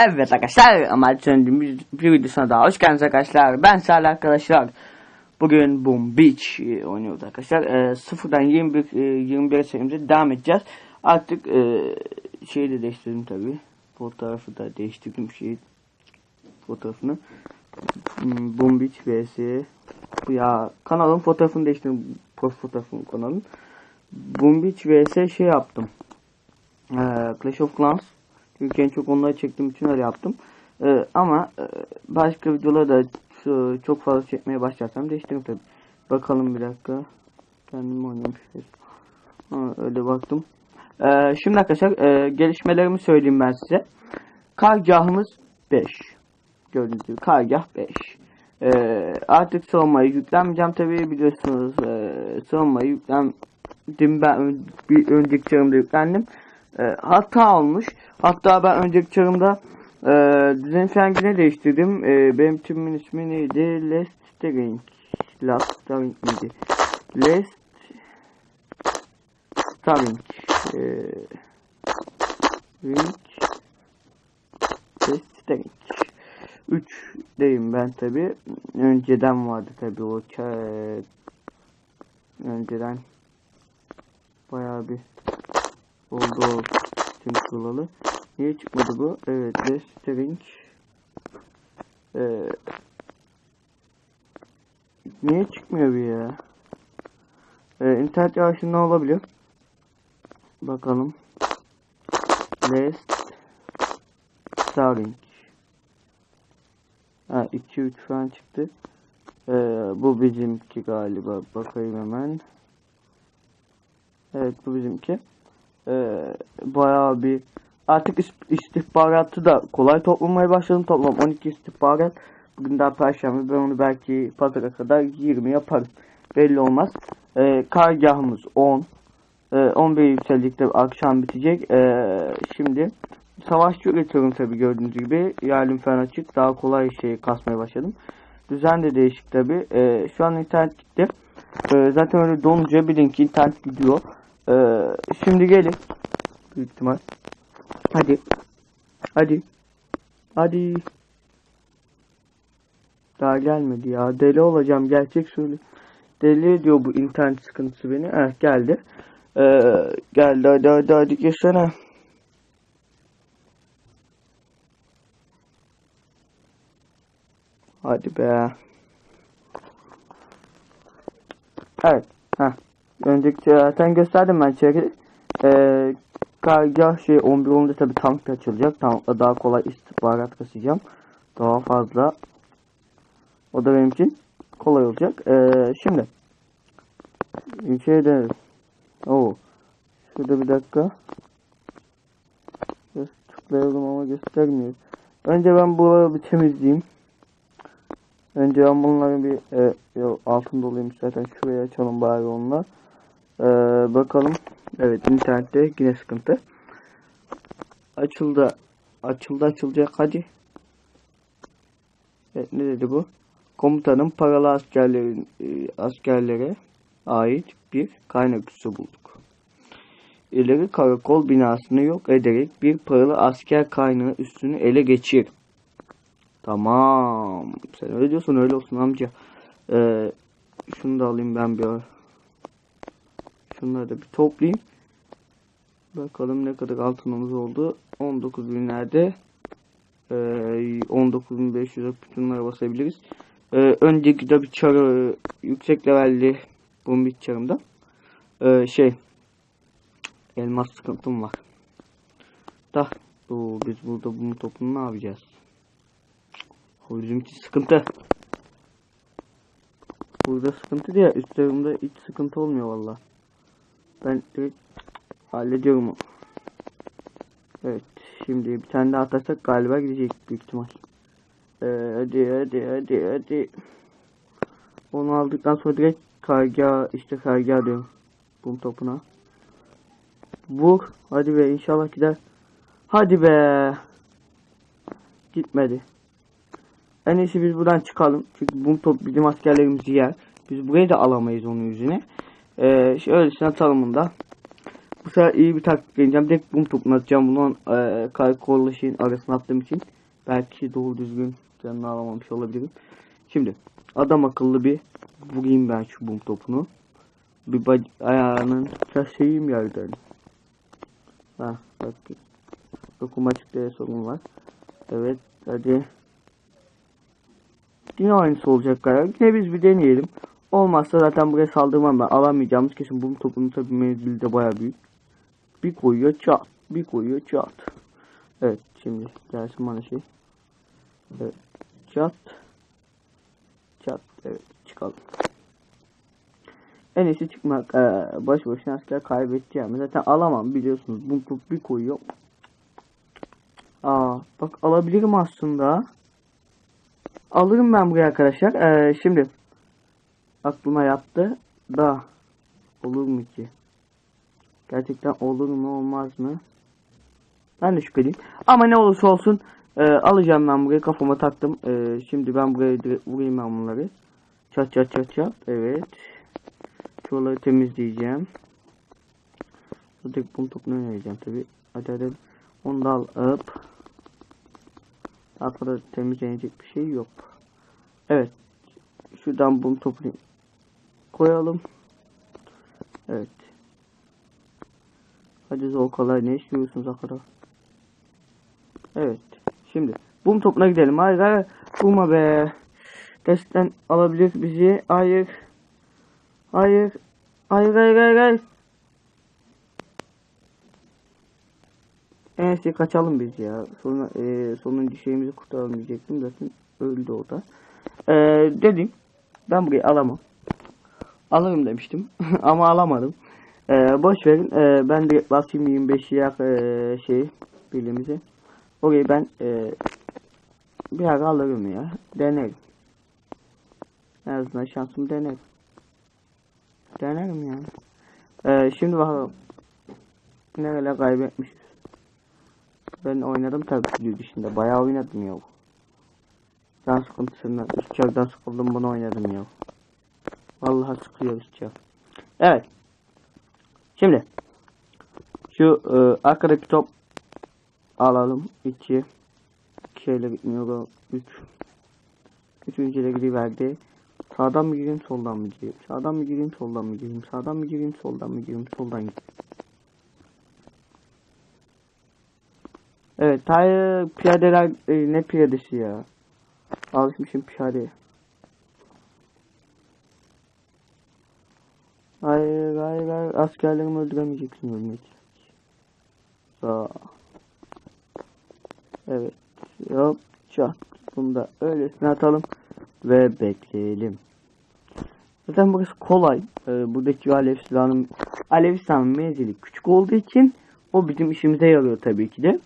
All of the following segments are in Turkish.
Evet arkadaşlar ama söndüğüm bir, videosuna daha hoş geldiniz arkadaşlar. Ben Salih arkadaşlar. Bugün Boom Beach e, oynuyoruz arkadaşlar. E, sıfırdan 21 e, 21 serimize devam edeceğiz. Artık e, şeyi de değiştirdim tabi. Fotoğrafı da değiştirdim şey fotoğrafını. Hmm, Boom Beach vs ya kanalın fotoğrafını değiştirdim. Profil fotoğrafını kanalın. Boom Beach vs şey yaptım. E, Clash of Clans çünkü en çok onları çektiğim için öyle yaptım. Ee, ama e, başka videoları da şu, çok fazla çekmeye başlarsam değiştiririm tabi. Bakalım bir dakika. Kendim oynamışız. Ha, öyle baktım. Ee, şimdi arkadaşlar e, gelişmelerimi söyleyeyim ben size. Kargahımız 5. Gördüğünüz gibi kargah 5. Ee, artık savunmayı yüklenmeyeceğim tabi biliyorsunuz. E, savunmayı yüklendim ben bir önceki çağımda yüklendim. E, hata olmuş. Hatta ben önceki çağımda e, düzen fengine değiştirdim. E, benim tümün ismi neydi? Lestering. Lestering miydi? Lest Starring. E, Ring Lestering. 3 deyim ben tabi. Önceden vardı tabi o ça- önceden bayağı bir oldu tüm kurulalı. Niye çıkmadı bu? Evet, Lestering. Ee, niye çıkmıyor bir ya? Ee, internet yavaşında olabilir. Bakalım. Lest Starring. Ha 2 3 falan çıktı. Ee, bu bizimki galiba. Bakayım hemen. Evet bu bizimki. Ee, bayağı bir artık is- istihbaratı da kolay toplamaya başladım. Toplam 12 istihbarat. Bugün daha perşembe. Ben onu belki pazara kadar 20 yaparım. Belli olmaz. Ee, kargahımız 10. Ee, 11 yükseldikte akşam bitecek. Ee, şimdi savaşçı üretiyorum tabi gördüğünüz gibi. Yerlim falan açık. Daha kolay şey kasmaya başladım. Düzen de değişik tabi. Ee, şu an internet gitti. Ee, zaten öyle donunca bilin ki internet gidiyor. Ee, şimdi gelin. Büyük ihtimal. Hadi. Hadi. Hadi. Daha gelmedi ya. Deli olacağım. Gerçek söyle. Deli ediyor bu internet sıkıntısı beni. Evet geldi. Ee, geldi hadi hadi hadi geçsene. Hadi be. Evet. Heh. Önceki zaten gösterdim ben içeri. Ee, kargah şey 11 10'da tabi tank açılacak. Tankla daha kolay istihbarat kasacağım. Daha fazla. O da benim için kolay olacak. Ee, şimdi şeyde o şurada bir dakika Göz tıklayalım ama göstermiyor. Önce ben buraları bir temizleyeyim. Önce ben bunları bir e, yo, altın doluymuş zaten şuraya açalım bari onunla. Ee, bakalım. Evet internette yine sıkıntı. Açıldı. Açıldı açılacak hadi. Evet ne dedi bu? Komutanın paralı askerlerin e, askerlere ait bir kaynak üssü bulduk. İleri karakol binasını yok ederek bir paralı asker kaynağı üstünü ele geçir. Tamam. Sen öyle diyorsun öyle olsun amca. Ee, şunu da alayım ben bir ara. Şunları da bir toplayayım. Bakalım ne kadar altınımız oldu. 19 binlerde e, 19.500'e bütünlere basabiliriz. E, önceki de bir çarı yüksek levelli bombit çarımda e, şey elmas sıkıntım var. Da bu biz burada bunu topunu ne yapacağız? O bizimki sıkıntı. Burada sıkıntı diye üstlerimde hiç sıkıntı olmuyor valla. Ben direkt hallediyorum. Evet şimdi bir tane daha atarsak galiba gidecek büyük ihtimal. Ee, hadi hadi hadi hadi. Onu aldıktan sonra direkt karga işte karga diyorum. Bum topuna. Vur. Hadi be inşallah gider. Hadi be. Gitmedi. En iyisi biz buradan çıkalım. Çünkü bum top bizim askerlerimizi yer. Biz burayı da alamayız onun yüzüne. Ee, öylesine atalım. Bu sefer iyi bir taktik deneyeceğim. Direkt bum topunu atacağım. Bunun e, karakolla şeyin arasına attığım için. Belki doğru düzgün canını alamamış olabilirim. Şimdi adam akıllı bir vurayım ben şu bum topunu. Bir bac ayağının keseyim yerden. Ha bak. Dokunmatikte sorun var. Evet hadi. Yine aynısı olacak galiba. Yine biz bir deneyelim. Olmazsa zaten buraya saldırmam ben. Alamayacağımız kesin bum topunun tabi menzili de baya büyük. Bir koyuyor çat. Bir koyuyor çat. Evet şimdi gelsin bana şey. Evet. Çat. Çat. Evet çıkalım. En iyisi çıkmak. Ee, baş başına asker kaybedeceğim. Zaten alamam biliyorsunuz. Bum top bir koyuyor. Aa bak alabilirim aslında. Alırım ben buraya arkadaşlar. Ee, şimdi aklıma yattı da olur mu ki? Gerçekten olur mu olmaz mı? Ben de şüpheliyim. Ama ne olursa olsun e, alacağım ben buraya kafama taktım. E, şimdi ben buraya direkt vurayım ben bunları. Çat çat çat çat. Evet. Şuraları temizleyeceğim. Direkt bunu topunu oynayacağım tabi. Hadi hadi. Onu da alıp Arkada temizlenecek bir şey yok. Evet. Şuradan bunu topunu koyalım. Evet. Hadi zor kolay ne istiyorsunuz arkada? Evet. Şimdi bum topuna gidelim. Hayır hayır. Buma be. Gerçekten alabilir bizi. Hayır. Hayır. Hayır hayır hayır hayır. En iyisi kaçalım biz ya. Sonra e, sonuncu şeyimizi kurtaralım diyecektim. Zaten öldü o da. E, dedim. Ben burayı alamam. Alırım demiştim. Ama alamadım. E, boş verin. E, ben de basayım 25 yak e, şey bilimizi. Orayı ben e, bir ara alırım ya. Denerim. En azından şansımı denerim. Denerim yani. E, şimdi bakalım. Nereler kaybetmişiz. Ben oynadım tabii video dışında. Bayağı oynadım ya. Can sıkıntısından. Uçaktan sıkıldım bunu oynadım ya. Vallahi sıkıyor uçak. Evet. Şimdi. Şu e, arkadaki top alalım. İki. İki şeyle gitmiyor. Üç. Üçüncüyle gidiverdi. Sağdan mı gireyim soldan mı gireyim? Sağdan mı gireyim soldan mı gireyim? Sağdan mı gireyim soldan mı gireyim? Soldan gireyim. Evet, hayır piyadeler e, ne piyadesi ya? Alışmışım piyade. Hayır, hayır, hayır. Askerlerimi öldüremeyeceksin ölmek. Sağ. Evet. Hop, çat. Bunu da öylesine atalım. Ve bekleyelim. Zaten burası kolay. Ee, buradaki alev silahının alev silahının menzili küçük olduğu için o bizim işimize yarıyor tabii ki de.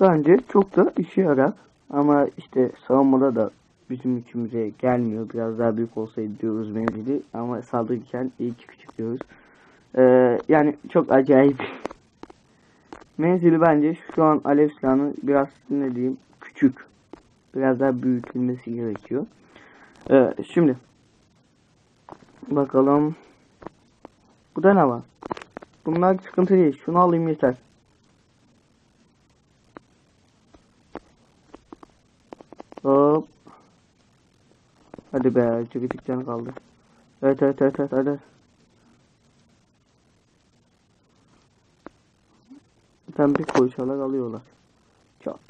Bence çok da işe yarar. Ama işte savunmada da bizim içimize gelmiyor. Biraz daha büyük olsaydı diyoruz menzili. Ama saldırırken iyi ki küçük diyoruz. Ee, yani çok acayip. Menzili bence şu an alev silahının biraz ne diyeyim küçük. Biraz daha büyütülmesi gerekiyor. Ee, şimdi bakalım. Bu da ne var? Bunlar sıkıntı değil. Şunu alayım yeter. Hop. Hadi be. Çekicik canı kaldı. Evet evet evet evet hadi. Sen bir koyuşalar alıyorlar. Çat.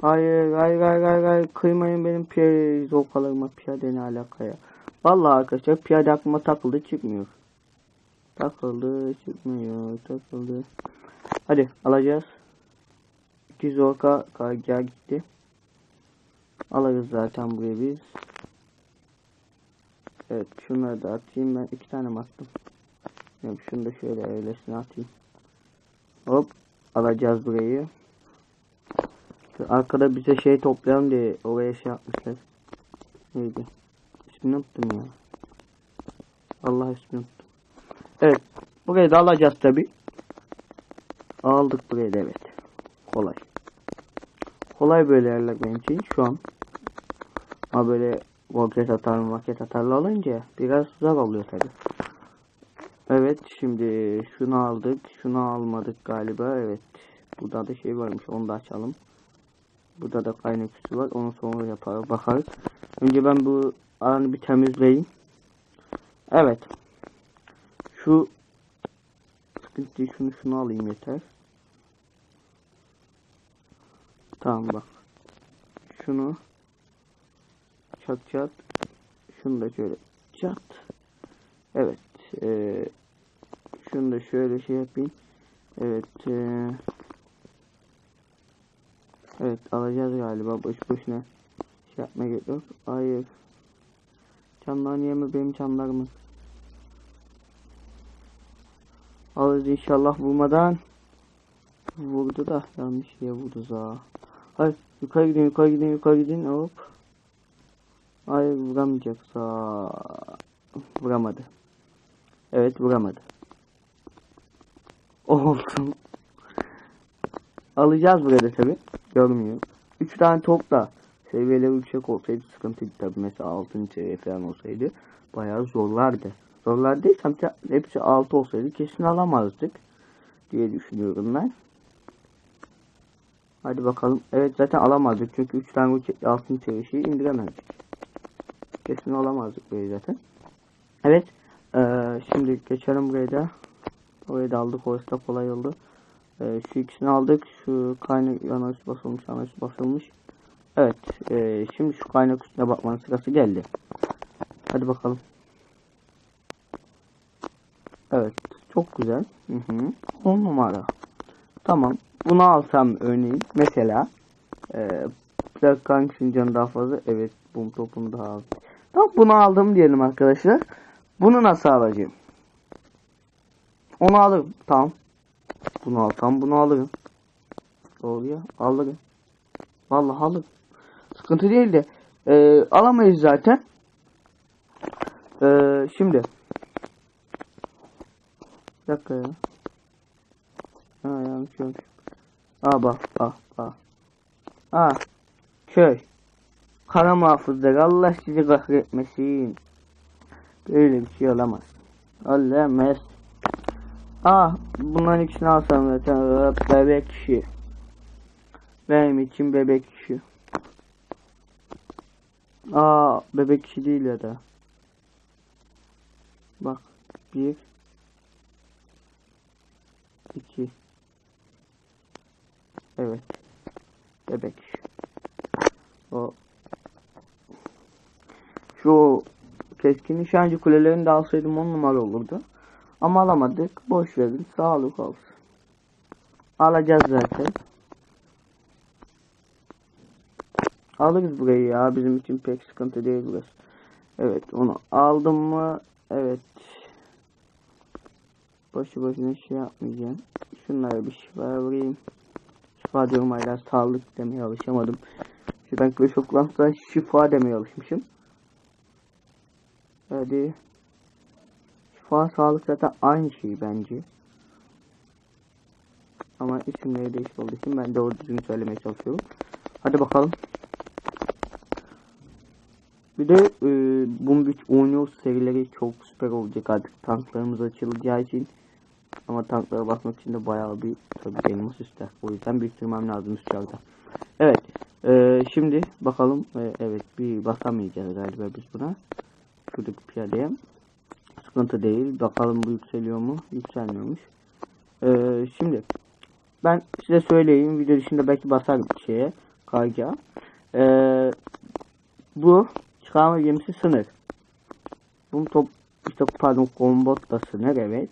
Hayır hayır hayır hayır hayır kıymayın benim piyade zokalarıma piyade ne alaka ya. Vallahi arkadaşlar piyade aklıma takıldı çıkmıyor. Takıldı çıkmıyor takıldı. Hadi alacağız. İki zorka karga gitti. Alırız zaten buraya biz. Evet şunları da atayım ben iki tane attım? Yok şunu da şöyle öylesine atayım. Hop alacağız burayı. Arkada bize şey toplayalım diye oraya şey yapmışlar. Neydi? İsmini unuttum ya. Allah ismini unuttum. Evet. Burayı da alacağız tabi. Aldık burayı da evet. Kolay. Kolay böyle yerler benim için şu an. Ama böyle roket atar, roket atarlı olunca biraz zor oluyor tabi. Evet şimdi şunu aldık. Şunu almadık galiba. Evet. Burada da şey varmış. Onu da açalım. Burada da kaynak üstü var. Onu sonra yapar bakarız. Önce ben bu alanı bir temizleyeyim. Evet. Şu sıkıntı şunu şunu alayım yeter. Tamam bak. Şunu çat çat. Şunu da şöyle çat. Evet. Eee şunu da şöyle şey yapayım. Evet. eee, evet alacağız galiba. Boş boşuna şey yapmaya gerek yok. Hayır. Camlar niye mi benim camlarımı? Alırız inşallah vurmadan. Vurdu da yanlış yere vurdu za. Hayır yukarı gidin yukarı gidin yukarı gidin hop. Hayır vuramayacaksa. Vuramadı. Evet vuramadı. Olsun. Alacağız burada tabi. Görmüyor. 3 tane topla seviyeleri yüksek olsaydı sıkıntıydı tabi. Mesela 6. seviye falan olsaydı bayağı zorlardı. Zorlardıysa hepsi 6 olsaydı kesin alamazdık diye düşünüyorum ben. Hadi bakalım. Evet zaten alamazdık çünkü 3 tane altın seviyesi indiremezdik. Kesin alamazdık böyle zaten. Evet. Ee, şimdi geçelim buraya da. Orayı da aldık. Orası da kolay oldu. Ee, şu ikisini aldık. Şu kaynak yanlış basılmış. Yanlış basılmış. Evet. E, şimdi şu kaynak üstüne bakmanın sırası geldi. Hadi bakalım. Evet. Çok güzel. Hı hı. 10 numara. Tamam. Bunu alsam örneğin. Mesela. E, plak canı daha fazla? Evet. Bum topunu daha az. Tamam bunu aldım diyelim arkadaşlar. Bunu nasıl alacağım? Onu alırım. Tamam. Bunu alsam bunu alırım. Doğru ya. Alırım. Vallahi alırım. Sıkıntı değil de. E, alamayız zaten. E, şimdi. Bir dakika ya. Ha yanlış yanlış. Aa bak bak bak. Aa. Köy. Kara muhafızlar Allah sizi kahretmesin. Böyle bir şey olamaz. Olamaz. Ah bunların ikisini alsam zaten bebek işi. Benim için bebek işi. Aa bebek işi değil ya da. Bak bir iki Evet. Bebek işi. O şu keskin nişancı kulelerini de alsaydım on numara olurdu. Ama alamadık. Boş verin. Sağlık olsun. Alacağız zaten. Alırız burayı ya. Bizim için pek sıkıntı değil burası. Evet onu aldım mı? Evet. Boşu boşuna şey yapmayacağım. Şunlara bir şifa vurayım. Şifa diyorum hala sağlık demeye alışamadım. Şuradan köşe oklantıdan şifa demeye alışmışım. Hadi. Şifa sağlık zaten aynı şey bence. Ama isimleri değişik olduğu için ben doğru düzgün söylemeye çalışıyorum. Hadi bakalım. Bir de e, Boom oynuyor serileri çok süper olacak artık tanklarımız açılacağı için. Ama tanklara basmak için de bayağı bir tabi elmas ister. O yüzden biriktirmem lazım üstlarda. Evet. E, şimdi bakalım. E, evet bir basamayacağız galiba biz buna. Şuradaki piyadeye. Sıkıntı değil. Bakalım bu yükseliyor mu? Yükselmiyormuş. Ee, şimdi ben size söyleyeyim. Video dışında belki basar bir şeye. Karga. Ee, bu çıkarma gemisi sınır. Bu top işte pardon kombot da sınır evet.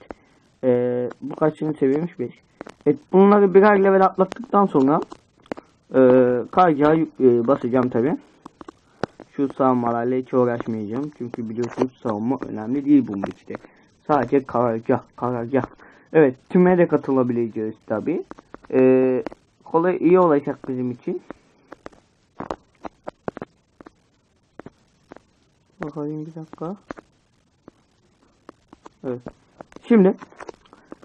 Ee, bu kaçıncı seviyemiş 5. Evet bunları birer level atlattıktan sonra e, karga e, basacağım tabi. Şu savunmalarla hiç uğraşmayacağım. Çünkü biliyorsunuz savunma önemli değil bu işte. Sadece karargah, karargah. Evet, tüme de katılabileceğiz tabi. Ee, kolay iyi olacak bizim için. Bakalım bir dakika. Evet. Şimdi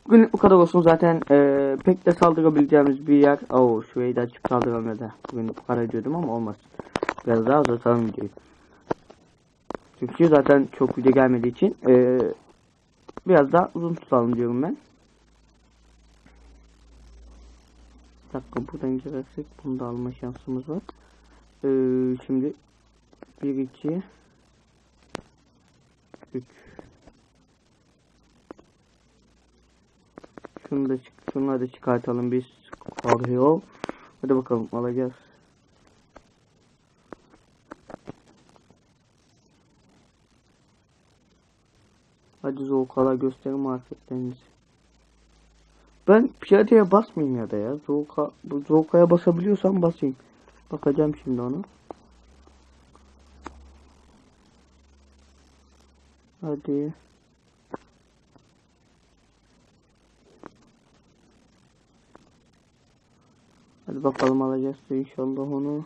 bugün bu kadar olsun zaten e, pek de saldırabileceğimiz bir yer. Oo şurayı da açıp saldıramıyor da. Bugün bu kadar diyordum ama olmaz. Biraz daha uzatalım videoyu. Çünkü zaten çok video gelmediği için e, biraz daha uzun tutalım diyorum ben. Bir dakika buradan girersek bunu da alma şansımız var. Ee, şimdi 1 2 3 Şunu da şunu da çıkartalım biz Scorpio. Hadi bakalım alacağız. Hadi Zolkala gösterin marifetlerinizi. Ben piyadeye basmayayım ya da ya. Zolka, bu Zolka'ya basabiliyorsam basayım. Bakacağım şimdi onu. Hadi. Hadi bakalım alacağız inşallah onu.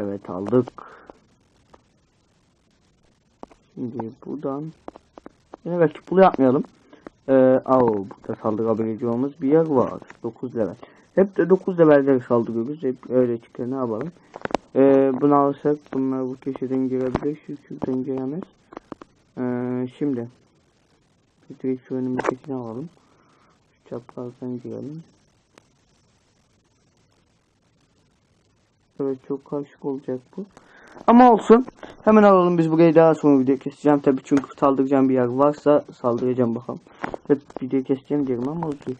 Evet aldık. Şimdi buradan yine rakip bulu yapmayalım. Ee, au, burada saldırabileceğimiz bir yer var. 9 level. Hep de 9 levelleri saldırıyoruz. Hep öyle çıkıyor. Ne yapalım? Ee, bunu alırsak bunlar bu köşeden girebilir. Şu şuradan giremez. Ee, şimdi direkt şu önümüzdekini alalım. Şu çaprazdan girelim. Evet çok karışık olacak bu. Ama olsun. Hemen alalım biz burayı daha sonra video keseceğim tabii çünkü saldıracağım bir yer varsa saldıracağım bakalım. Hep video keseceğim diyorum ama o değil.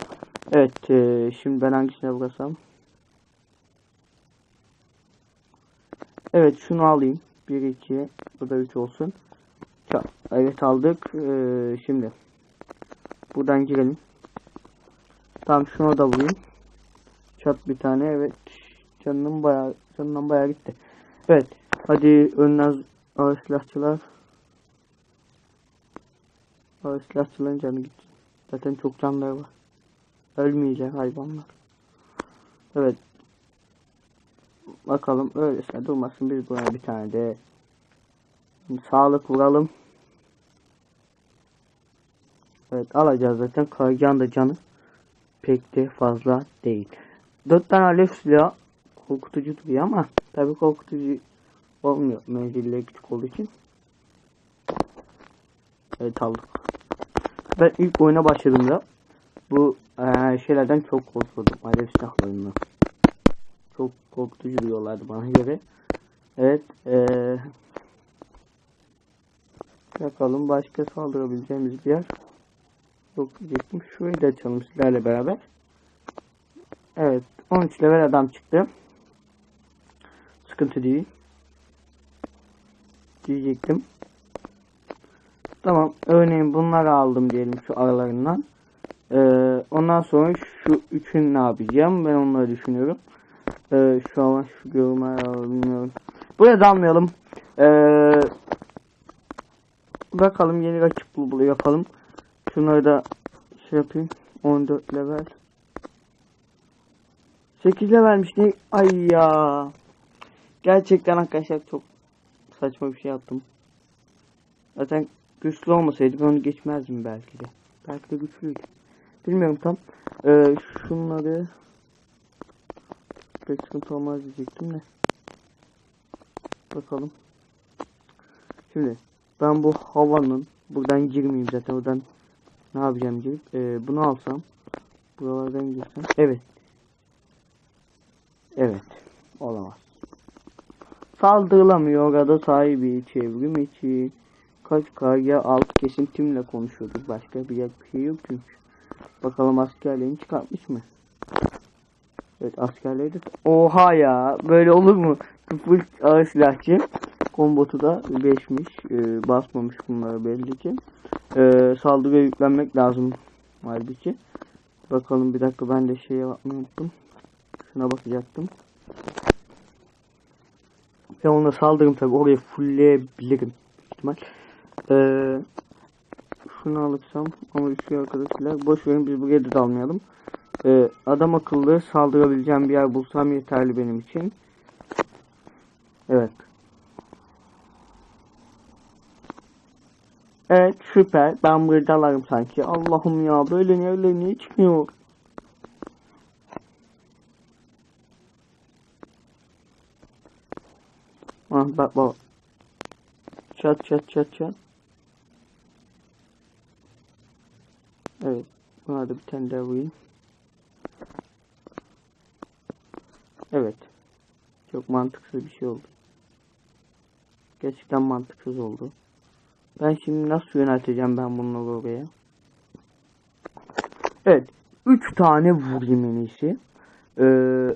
Evet e, şimdi ben hangisine bıraksam. Evet şunu alayım. 1 2 bu da 3 olsun. Evet aldık. E, şimdi buradan girelim. Tamam şunu da vurayım. Çat bir tane evet. Canım bayağı canından bayağı gitti. Evet. Hadi önler ağır silahçılar. Ağır silahçıların canı gitti. Zaten çok canları var. Ölmeyecek hayvanlar. Evet. Bakalım öylesine durmasın biz buraya bir tane de sağlık vuralım. Evet alacağız zaten. Kargan da canı pek de fazla değil. 4 tane alev silahı korkutucu duruyor ama tabii korkutucu olmuyor menzilleri küçük olduğu için. Evet aldık. Ben ilk oyuna başladığımda bu eee, şeylerden çok korkuyordum. Alev silahlarından. Çok korkutucu diyorlardı bana göre. Evet. Eee bakalım başka saldırabileceğimiz bir yer yok diyecektim. Şurayı da açalım sizlerle beraber. Evet. 13 level adam çıktı. Sıkıntı değil. Diyecektim. Tamam. Örneğin bunları aldım diyelim şu aralarından. Ee, ondan sonra şu üçün ne yapacağım? Ben onları düşünüyorum. Ee, şu an şu görme bilmiyorum. Buraya dalmayalım. Ee, bakalım yeni rakip bul yapalım. Şunları da şey yapayım. 14 level. 8 levelmiş ne? Ay ya. Gerçekten arkadaşlar çok saçma bir şey yaptım. Zaten güçlü olmasaydı ben onu geçmezdim belki de. Belki de güçlüydü. Bilmiyorum tam. Ee, şunları pek sıkıntı olmaz diyecektim de. Bakalım. Şimdi ben bu havanın buradan girmeyeyim zaten oradan ne yapacağım girip ee, bunu alsam buralardan girsem evet evet olamaz saldırılamıyor. Orada sahibi çevrim içi. Kaç karya alt kesintimle konuşuyorduk başka bir şey yok çünkü. Bakalım askerlerini çıkartmış mı? Evet askerleri de oha ya! Böyle olur mu? Full ağır silahçı kombotu da 5'miş ee, basmamış bunları belli ki. Ee, saldırıya yüklenmek lazım halbuki. Bakalım bir dakika ben de şeye bakmayı unuttum. Şuna bakacaktım. Ve ona saldırırım tabi. Orayı fullleyebilirim. ihtimal. Ee, şunu alırsam ama şu arkadaşlar boş verin biz buraya da dalmayalım. Ee, adam akıllı saldırabileceğim bir yer bulsam yeterli benim için. Evet. Evet süper. Ben buraya dalarım sanki. Allah'ım ya böyle niye öyle niye çıkmıyor? Ah bak bak. Çat çat çat çat. Evet. Buna da bir tane daha vurayım. Evet. Çok mantıksız bir şey oldu. Gerçekten mantıksız oldu. Ben şimdi nasıl yönelteceğim ben bunları oraya? Evet. 3 tane vurayım en iyisi. Ee,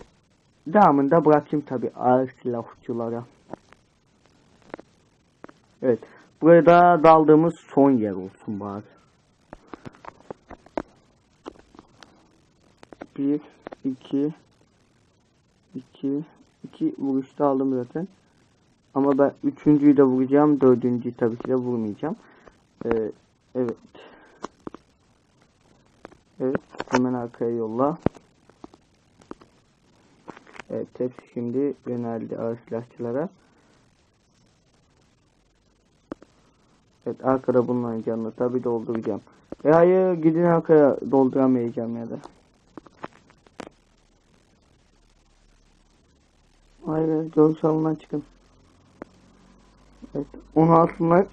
devamında bırakayım tabi ağır silahçılara. Evet. Burada daldığımız son yer olsun bari. Bir, iki, iki, iki vuruşta aldım zaten. Ama ben üçüncüyü de vuracağım. Dördüncüyü tabii ki de vurmayacağım. Ee, evet. Evet. Hemen arkaya yolla. Evet. Hepsi şimdi yöneldi ağır silahçılara. Evet. Arkada bunların canını tabii dolduracağım. E hayır gidin arkaya dolduramayacağım ya da. Hayır. Görüş alanından çıkın. Evet. Onu altına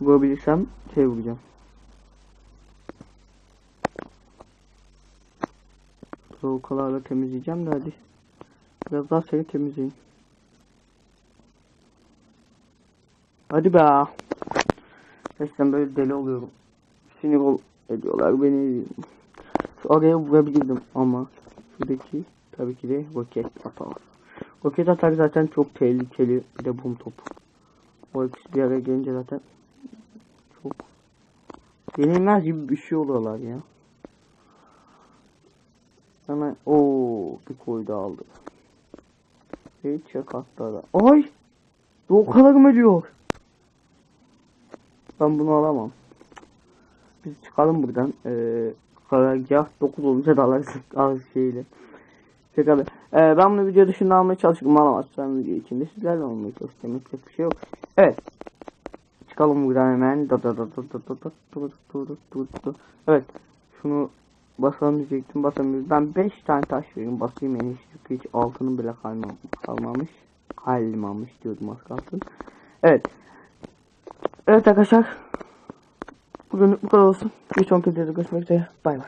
vurabilirsem şey vuracağım. Soğukalarla temizleyeceğim de hadi. Biraz daha seri temizleyin. Hadi be. Gerçekten böyle deli oluyorum. Sinir ol ediyorlar beni. Şu araya vurabilirdim ama şuradaki tabii ki de roket atar. Roket atar zaten çok tehlikeli bir de bum topu. O ikisi bir araya gelince zaten çok yenilmez gibi bir şey oluyorlar ya. Hemen o bir koydu aldı. Ve çek atladı. Ay! Doğukalarım ölüyor. Ben bunu alamam. Biz çıkalım buradan. Ee, karargah 9 olunca dalarız az şeyle. Şaka. Ee, ben bunu video dışında almaya çalıştım. Alamazsam video içinde sizlerle olmaya çalışacağım. Yapacak bir şey yok. Evet. Çıkalım buradan hemen. Da da da da da da da da da da da. Evet. Şunu basalım diyecektim. Basamıyoruz. Ben 5 tane taş vereyim. Basayım en. Çünkü hiç altının bile kalmamış. Kalmamış. Kalmamış diyordum az kalsın. Evet. Evet arkadaşlar. Bugün bu kadar olsun. Bir sonraki videoda görüşmek üzere. Bay bay.